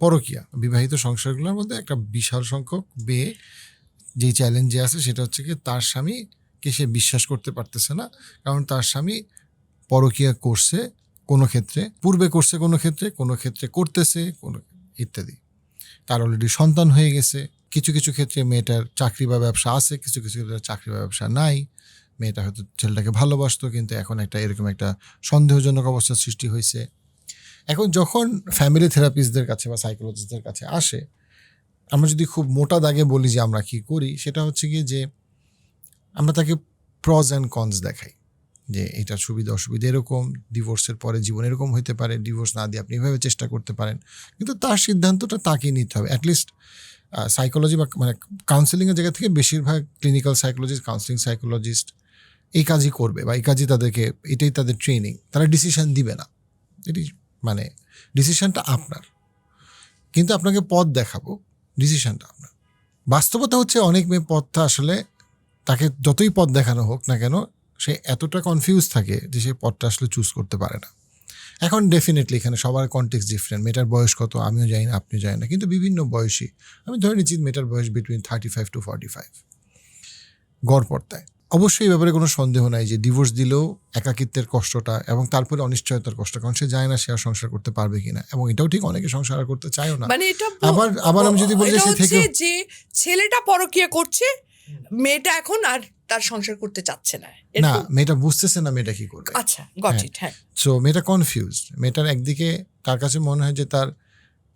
পরকিয়া। বিবাহিত সংসারগুলোর মধ্যে একটা বিশাল সংখ্যক মেয়ে যে চ্যালেঞ্জে আছে, সেটা হচ্ছে কি তার স্বামীকে সে বিশ্বাস করতে পারতেছে না। কারণ তার স্বামী পরকিয়া করছে কোনো ক্ষেত্রে, পূর্বে করছে কোনো ক্ষেত্রে কোনো ক্ষেত্রে করতেছে, কোনো ইত্যাদি। তার অলরেডি সন্তান হয়ে গেছে। কিছু কিছু ক্ষেত্রে মেয়েটার চাকরি বা ব্যবসা আছে, কিছু কিছু ক্ষেত্রে চাকরি বা ব্যবসা নাই। মেয়েটা হয়তো ছেলেটাকে ভালোবাসতো, কিন্তু এখন একটা এরকম একটা সন্দেহজনক অবস্থার সৃষ্টি হয়েছে। এখন যখন ফ্যামিলি থেরাপিস্টদের কাছে বা সাইকোলজিস্টদের কাছে আসে, আমরা যদি খুব মোটা দাগে বলি যে আমরা কি করি, সেটা হচ্ছে গিয়ে যে আমরা তাকে প্রজ অ্যান্ড কনস দেখাই। যে এটা সুবিধা, অসুবিধা এরকম ডিভোর্সের পরে জীবন এরকম হতে পারে ডিভোর্স না দিয়ে আপনি এভাবে চেষ্টা করতে পারেন। কিন্তু তার সিদ্ধান্তটা তাকেই নিতে হবে। অ্যাটলিস্ট সাইকোলজি বা মানে কাউন্সেলিংয়ের জায়গা থেকে বেশিরভাগ ক্লিনিক্যাল সাইকোলজিস্ট কাউন্সেলিং সাইকোলজিস্ট এই কাজই করবে বা এই কাজই তাদেরকে, এটাই তাদের ট্রেনিং তারা ডিসিশন দিবে না। এটি মানে ডিসিশনটা আপনার। কিন্তু আপনাকে পথ দেখাবো ডিসিশনটা আপনার। বাস্তবতা হচ্ছে অনেক মেয়ে পথটা আসলে তাকে যতই পথ দেখানো হোক না কেন, সে এতটা কনফিউজ থাকে যে সে পথটা আসলে চুজ করতে পারে না। এখন ডেফিনেটলি এখানে সবার কন্টেক্স ডিফারেন্ট মেয়েটার বয়স কত, আমিও জানি না, আপনিও জানি না। কিন্তু বিভিন্ন বয়সী, আমি ধরে নিচ্ছি মেয়েটার বয়স between thirty five to forty five গড় অবশ্যই এই ব্যাপারে কোনো সন্দেহ নাই যে ডিভোর্স দিলেও একাকিত্বের কষ্টটা এবং তারপরে অনিশ্চয়তার কষ্ট কারণ সে যায় না সে আর সংসার করতে পারবে কিনা এবং এটাও ঠিক অনেকে সংসার করতে চায়ও না। মানে এটা আবার আবার আমি যদি বলি সে থেকে যে ছেলেটা পরকিয়া করছে মেয়েটা এখন আর তার সংসার করতে চাচ্ছে না। না মেয়েটা বুঝতেছে না মেয়েটা কি করবে। আচ্ছা গট হ্যাঁ। ইট হ্যাঁ। সো মেয়েটা কনফিউজ মেয়েটার একদিকে তার কাছে মনে হয় যে তার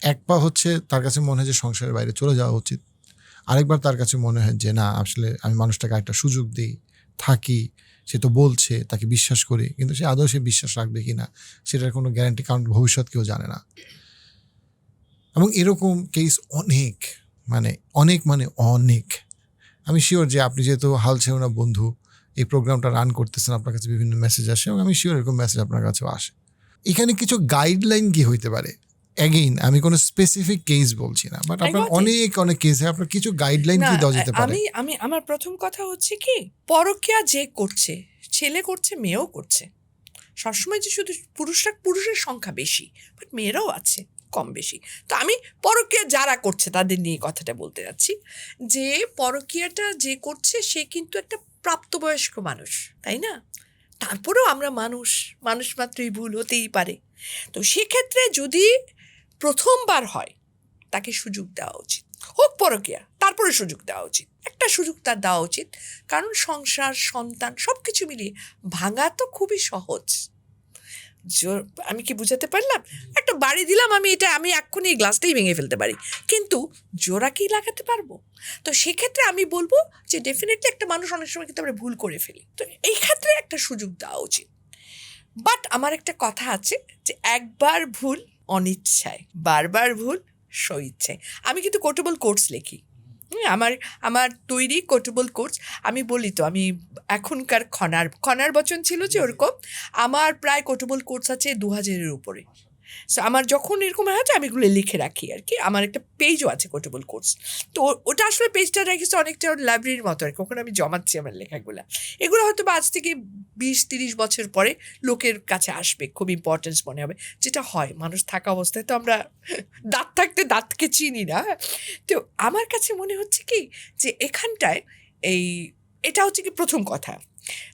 এক পা হচ্ছে তার কাছে মনে হয় যে সংসারের বাইরে চলে যাওয়া উচিত। আরেকবার তার কাছে মনে হয় যে না আসলে আমি মানুষটাকে একটা সুযোগ দিই। থাকি, সে তো বলছে, তাকে বিশ্বাস করি, কিন্তু সে আদৌ সে বিশ্বাস রাখবে কি না সেটার কোনো গ্যারান্টি কারণ ভবিষ্যৎ কেউ জানে না। এবং এরকম কেস অনেক মানে অনেক মানে অনেক। আমি শিওর যে আপনি যেহেতু হাল ছেড়ো না বন্ধু, এই প্রোগ্রামটা রান করতেছেন, আপনার কাছে বিভিন্ন মেসেজ আসে, এবং আমি শিওর এরকম মেসেজ আপনার কাছেও আসে। এখানে কিছু গাইডলাইন কি হইতে পারে? অ্যাগেইন আমি কোনো স্পেসিফিক কেস বলছি না বাট আপনার অনেক অনেক কেসে আপনার কিছু গাইডলাইন কি দেওয়া যেতে পারে? আমি আমি আমার প্রথম কথা হচ্ছে কি পরকিয়া যে করছে ছেলে করছে মেয়েও করছে সবসময় যে শুধু পুরুষরা পুরুষের সংখ্যা বেশি বাট মেয়েরাও আছে কম বেশি। তো আমি পরকিয়া যারা করছে তাদের নিয়ে কথাটা বলতে যাচ্ছি যে পরকিয়াটা যে করছে সে কিন্তু একটা প্রাপ্তবয়স্ক মানুষ তাই না? তারপরেও আমরা মানুষ মানুষ মাত্রই ভুল হতেই পারে। তো সেক্ষেত্রে যদি প্রথমবার হয়, তাকে সুযোগ দেওয়া উচিত। হোক পরকিয়া, তারপরে সুযোগ দেওয়া উচিত। একটা সুযোগ তার দেওয়া উচিত, কারণ সংসার, সন্তান সব কিছু মিলিয়ে ভাঙা তো খুবই সহজ। আমি কি বুঝাতে পারলাম? একটা বাড়ি দিলাম আমি, এটা আমি এক্ষুনি এই গ্লাসটাই ভেঙে ফেলতে পারি। কিন্তু জোড়া কি লাগাতে পারব? তো সেক্ষেত্রে আমি বলব যে ডেফিনেটলি একটা মানুষ অনেক সময় কিন্তু আমরা ভুল করে ফেলি। তো এই ক্ষেত্রে একটা সুযোগ দেওয়া উচিত। বাট আমার একটা কথা আছে যে একবার ভুল অনিচ্ছায়, বারবার ভুল স্বইচ্ছায় আমি কিন্তু কোটেবল কোর্স লিখি। আমার আমার তৈরি কোটেবল কোর্স আমি বলি তো, আমি এখনকার খনার খনার বচন ছিল যে ওরকম, আমার প্রায় কোটেবল কোর্স আছে দু হাজারের উপরে। সো আমার যখন এরকম হয় আমি এগুলো লিখে রাখি আর কি। আমার একটা পেজও আছে কোটেবল কোর্স তো ওটা আসলে পেজটা রেখেছে অনেকটা লাইব্রেরির মতো আর কি। ওখানে আমি জমাচ্ছি আমার লেখাগুলো। এগুলো হয়তো বা আজ থেকে বিশ তিরিশ বছর পরে লোকের কাছে আসবে, খুব ইম্পর্টেন্স মনে হবে। যেটা হয়, মানুষ থাকা অবস্থায় তো আমরা দাঁত থাকতে দাঁতকে চিনি না। তো আমার কাছে মনে হচ্ছে কি, যে এখানটায় এই, এটা হচ্ছে কি প্রথম কথা।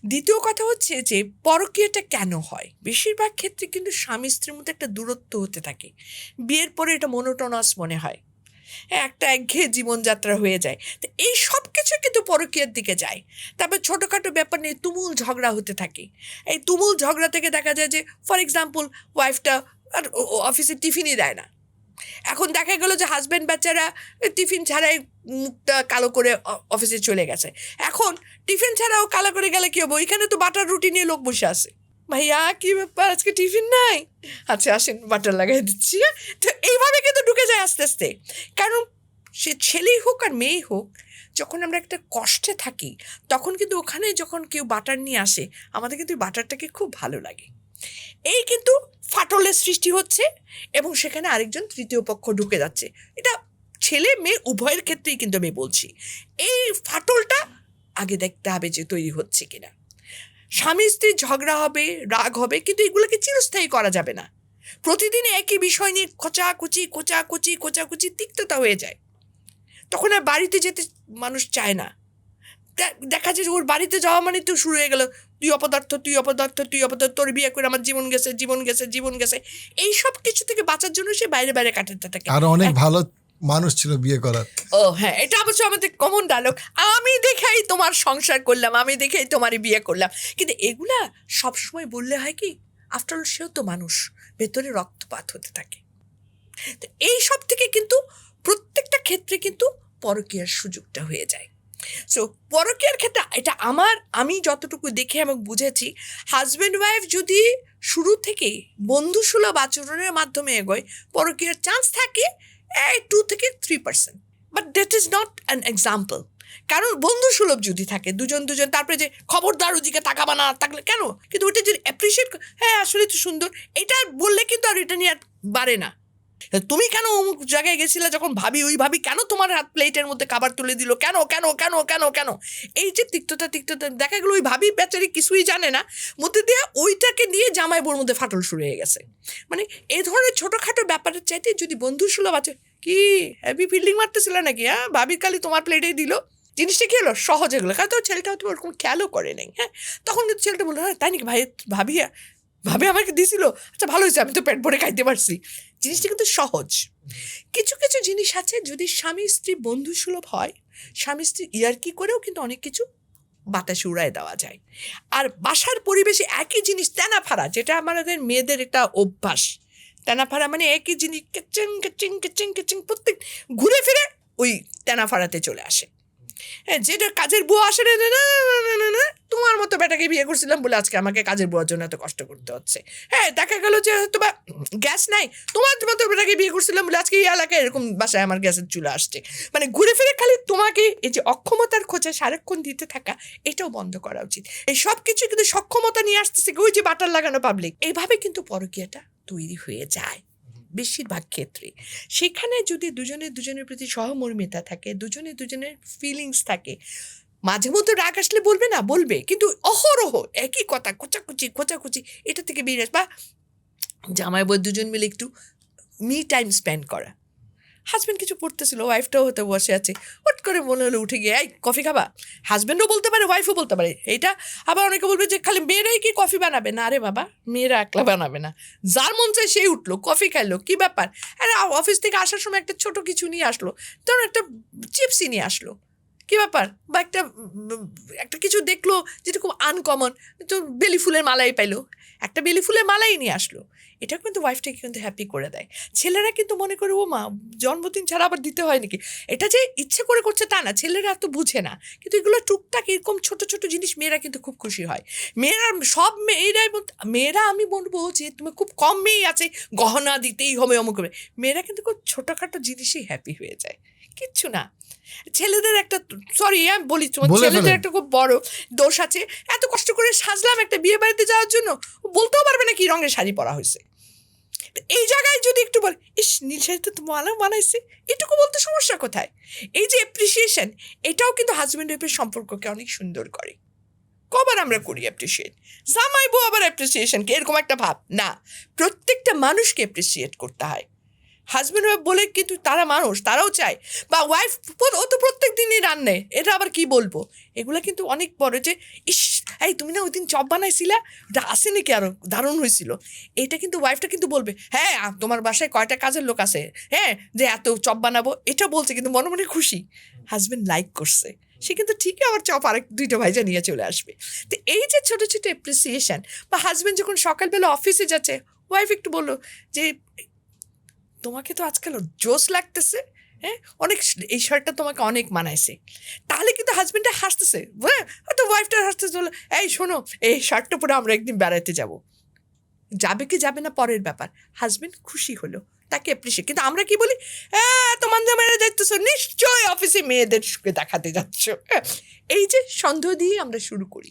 দ্বিতীয় কথা হচ্ছে যে পরকীয়াটা কেন হয়? বেশিরভাগ ক্ষেত্রে কিন্তু স্বামী স্ত্রীর মধ্যে একটা দূরত্ব হতে থাকে। বিয়ের পরে এটা মনোটনাস মনে হয়। হ্যাঁ একটা একঘেয়ে জীবনযাত্রা হয়ে যায়। তো এই সব কিছু কিন্তু পরকীয়ার দিকে যায়। তারপর ছোটোখাটো ব্যাপার নিয়ে তুমুল ঝগড়া হতে থাকে। এই তুমুল ঝগড়া থেকে দেখা যায় যে ফর এক্সাম্পল ওয়াইফটা আর অফিসে টিফিনই দেয় না। এখন দেখা গেল যে হাজব্যান্ড বাচ্চারা টিফিন ছাড়াই মুখটা কালো করে অফিসে চলে গেছে। এখন টিফিন ছাড়াও কালো করে গেলে কি হবে? ওইখানে তো বাটার রুটি নিয়ে লোক বসে আছে। ভাইয়া, কি ব্যাপার? আজকে টিফিন নাই? আচ্ছা আসেন, বাটার লাগাই দিচ্ছি? তো এইভাবে কিন্তু ঢুকে যায় আস্তে আস্তে। কারণ সে ছেলেই হোক আর মেয়েই হোক, যখন আমরা একটা কষ্টে থাকি, তখন কিন্তু ওখানে যখন কেউ বাটার নিয়ে আসে, আমাদের কিন্তু বাটারটাকে খুব ভালো লাগে। এই কিন্তু ফাটলের সৃষ্টি হচ্ছে এবং সেখানে আরেকজন তৃতীয় পক্ষ ঢুকে যাচ্ছে। এটা ছেলে, মেয়ে, উভয়ের ক্ষেত্রেই কিন্তু আমি বলছি। এই ফাটলটা আগে দেখতে হবে যে তৈরি হচ্ছে কিনা। স্বামী স্ত্রীর ঝগড়া হবে রাগ হবে কিন্তু এগুলোকে চিরস্থায়ী করা যাবে না। প্রতিদিন একই বিষয় নিয়ে খোঁচাকুচি খোঁচাকুচি খোঁচাকুচি তিক্ততা হয়ে যায়। তখন আর বাড়িতে যেতে মানুষ চায় না। দেখা যায় যে ওর বাড়িতে যাওয়া মানে তো শুরু হয়ে গেল। তুই অপদার্থ তুই অপদার্থ তুই অপদার্থ তোর বিয়ে করে আমার জীবন গেছে জীবন গেছে জীবন গেছে। এই সব কিছু থেকে বাঁচার জন্য সে বাইরে বাইরে কাটাতে থাকে। আরও অনেক ভালো মানুষ ছিল বিয়ে করার। ও হ্যাঁ এটা অবশ্য আমাদের কমন ডায়লগ আমি দেখেই তোমার সংসার করলাম, আমি দেখেই তোমারই বিয়ে করলাম। কিন্তু এগুলা সবসময় বললে হয় কি আফটার অল সেও তো মানুষ, ভেতরে রক্তপাত হতে থাকে। তো এই সব থেকে কিন্তু প্রত্যেকটা ক্ষেত্রে কিন্তু পরকীয়ার সুযোগটা হয়ে যায়। সো পরকীয়ার ক্ষেত্রে এটা আমার, আমি যতটুকু দেখে এবং বুঝেছি হাজব্যান্ড ওয়াইফ যদি শুরু থেকেই বন্ধুসুলভ আচরণের মাধ্যমে এগোয়, পরকীয়ার চান্স থাকে টু থেকে three percent but that is not an example কারণ বন্ধু সুলভ যদি থাকে, দুজন দুজন, তারপরে যে খবরদার ওদিকে তাকাবা না থাকলে কেন? কিন্তু ওইটা যদি অ্যাপ্রিসিয়েট হ্যাঁ আসলে তো সুন্দর। এটা বললে কিন্তু আর এটা নিয়ে আর বাড়ে না। তুমি কেন অমুক জায়গায় গেছিলে যখন ভাবি, ওই ভাবি কেন তোমার হাত প্লেটের মধ্যে খাবার তুলে দিল? কেন কেন কেন কেন কেন? এই যে তিক্ততা তিক্ততা, দেখা গেলো ওই ভাবি বেচারি কিছুই জানে না। মধ্যে দিয়ে ওইটাকে নিয়ে জামাই বোর মধ্যে ফাটল শুরু হয়ে গেছে। মানে এই ধরনের ছোটোখাটো ব্যাপারের চাইতে যদি বন্ধু সুলভ আছে, কি হ্যাভি ফিল্ডিং মারতেছিল নাকি হ্যাঁ? ভাবির কালি তোমার প্লেটেই দিল। জিনিসটা কি হলো? সহজে গেলো। কারণ তো ছেলেটা হয়তো ওরকম খেয়ালও করে নাই হ্যাঁ? তখন কিন্তু ছেলেটা বলল হ্যাঁ তাই নাকি ভাই, ভাবি ভাবি আমাকে দিছিল? আচ্ছা ভালো হয়েছে, আমি তো পেট ভরে খাইতে পারছি। জিনিসটা কিন্তু সহজ। কিছু কিছু জিনিস আছে যদি স্বামী স্ত্রী বন্ধু সুলভ হয়, স্বামী স্ত্রী ইয়ার্কি করেও কিন্তু অনেক কিছু বাতাসে উড়ায় দেওয়া যায়। আর বাসার পরিবেশে একই জিনিস তেনা ফাড়া যেটা আমাদের মেয়েদের একটা অভ্যাস। তেনা ফাড়া মানে একই জিনিস, কেচিং কেচিং কেচিং কেচিং প্রত্যেক ঘুরে ফিরে ওই তেনা ফাড়াতে চলে আসে। হ্যাঁ যেটা কাজের বুয়া আসে না না, তোমার মতো বেটাকে বিয়ে করছিলাম বলে আজকে আমাকে কাজের বুয়ার জন্য এত কষ্ট করতে হচ্ছে। হ্যাঁ দেখা গেল যে বা গ্যাস নাই তোমার মতো বেটাকে বিয়ে করছিলাম বলে আজকে এই এলাকায় এরকম বাসায় আমার গ্যাসের চুলা আসছে। মানে ঘুরে ফিরে খালি তোমাকে এই যে অক্ষমতার খোঁজে সারাক্ষণ দিতে থাকা এটাও বন্ধ করা উচিত। এই সব কিছু কিন্তু সক্ষমতা নিয়ে আসতেছে ওই যে বাটার লাগানো পাবলিক এইভাবে কিন্তু পরকীয়াটা তৈরি হয়ে যায়। বেশিরভাগ ক্ষেত্রে সেখানে যদি দুজনে দুজনের প্রতি সহমর্মিতা থাকে দুজনে দুজনের ফিলিংস থাকে, মাঝে মধ্যে রাগ আসলে বলবে না, বলবে। কিন্তু অহরহ একই কথা কোচাকুচি কোচাকুচি এটা থেকে বেরিয়ে আস বা জামাই বই দুজন মিলে একটু মি টাইম স্পেন্ড করা। হাজব্যান্ড কিছু পড়তেছিল ওয়াইফটাও হতে বসে আছে। হট করে মনে হলো উঠে গিয়ে, এই কফি খাবা? হাজব্যান্ডও বলতে পারে ওয়াইফও বলতে পারে। এইটা আবার অনেকে বলবে যে, খালি মেয়েরাই কি কফি বানাবে? না রে বাবা, মেয়েরা একলা বানাবে না। যার মন চায় সেই উঠল কফি খাইলো, কি ব্যাপার? আরে অফিস থেকে আসার সময় একটা ছোট কিছু নিয়ে আসলো ধরুন একটা চিপসই নিয়ে আসলো। কী ব্যাপার? বা একটা একটা কিছু দেখল যেটা খুব আনকমন তো বেলি ফুলের মালাই পাইলো। একটা বেলি ফুলের মালাই নিয়ে আসলো। এটা কিন্তু ওয়াইফটাকে কিন্তু হ্যাপি করে দেয়। ছেলেরা কিন্তু মনে করে ও মা জন্মদিন ছাড়া আবার দিতে হয় নাকি? এটা যে ইচ্ছে করে করছে তা না ছেলেরা এত বুঝে না। কিন্তু এগুলো টুকটাক এরকম ছোট ছোট জিনিস মেয়েরা কিন্তু খুব খুশি হয়। মেয়েরা সব মেয়েরাই বলতে- মেয়েরা আমি বলব যে তুমি খুব কম মেয়েই আছে গহনা দিতেই হবে অমুক হবে মেয়েরা কিন্তু খুব ছোটোখাটো জিনিসই হ্যাপি হয়ে যায়। কিচ্ছু না। ছেলেদের একটা সরি আমি বলি তোমার ছেলেদের একটা খুব বড় দোষ আছে। এত কষ্ট করে সাজলাম একটা বিয়ে বাড়িতে যাওয়ার জন্য বলতেও পারবে না কি রঙের শাড়ি পরা হয়েছে। এই জায়গায় যদি একটু বল, ইস, নীল শাড়ি তো মালা বানাইছে। এটুকু বলতে সমস্যা কোথায়? এই যে অ্যাপ্রিসিয়েশন এটাও কিন্তু হাজব্যান্ড ওয়াইফের সম্পর্ককে অনেক সুন্দর করে। কবার আমরা করি অ্যাপ্রিসিয়েট জামাই বউ আবার অ্যাপ্রিসিয়েশনকে এরকম একটা ভাব। না, প্রত্যেকটা মানুষকে অ্যাপ্রিসিয়েট করতে হয়। হাজব্যান্ড ওয়াইফ বলে কিন্তু তারা মানুষ, তারাও চায়। বা ওয়াইফ ও তো প্রত্যেক দিনই রান্নে, এটা আবার কি বলব? এগুলো কিন্তু অনেক বড় যে, ইস এই তুমি না ওই দিন চপ বানাইছিলা? ওটা আসে নাকি আরও? দারুণ হয়েছিল এটা কিন্তু ওয়াইফটা কিন্তু বলবে হ্যাঁ তোমার বাসায় কয়টা কাজের লোক আছে? হ্যাঁ যে এত চপ বানাবো। এটা বলছে কিন্তু মনে মনে খুশি। হাজব্যান্ড লাইক করছে। সে কিন্তু ঠিকই আবার চপ আরেক দুইটা ভাইজা নিয়ে চলে আসবে। তো এই যে ছোট ছোট অ্যাপ্রিসিয়েশন বা হাজব্যান্ড যখন সকালবেলা অফিসে যাচ্ছে ওয়াইফ একটু বলল যে, তোমাকে তো আজকাল জোশ লাগতেছে। হ্যাঁ? অনেক এই শার্টটা তোমাকে অনেক মানাইছে। তাহলে কিন্তু হাজব্যান্ডটা হাসতেছে। হ্যাঁ হয়তো ওয়াইফটা হাসতেছে বলে, এই শোনো, এই শার্টটা পরে আমরা একদিন বেড়াতে যাব। যাবে কি যাবে না পরের ব্যাপার। হাজব্যান্ড খুশি হলো, তাকে অ্যাপ্রিসিয়েট কিন্তু আমরা কি বলি? তোমার জামাইরা যাইতেছো নিশ্চয়ই অফিসে মেয়েদের সুখে দেখাতে যাচ্ছ। এই যে সন্দেহ দিয়ে আমরা শুরু করি।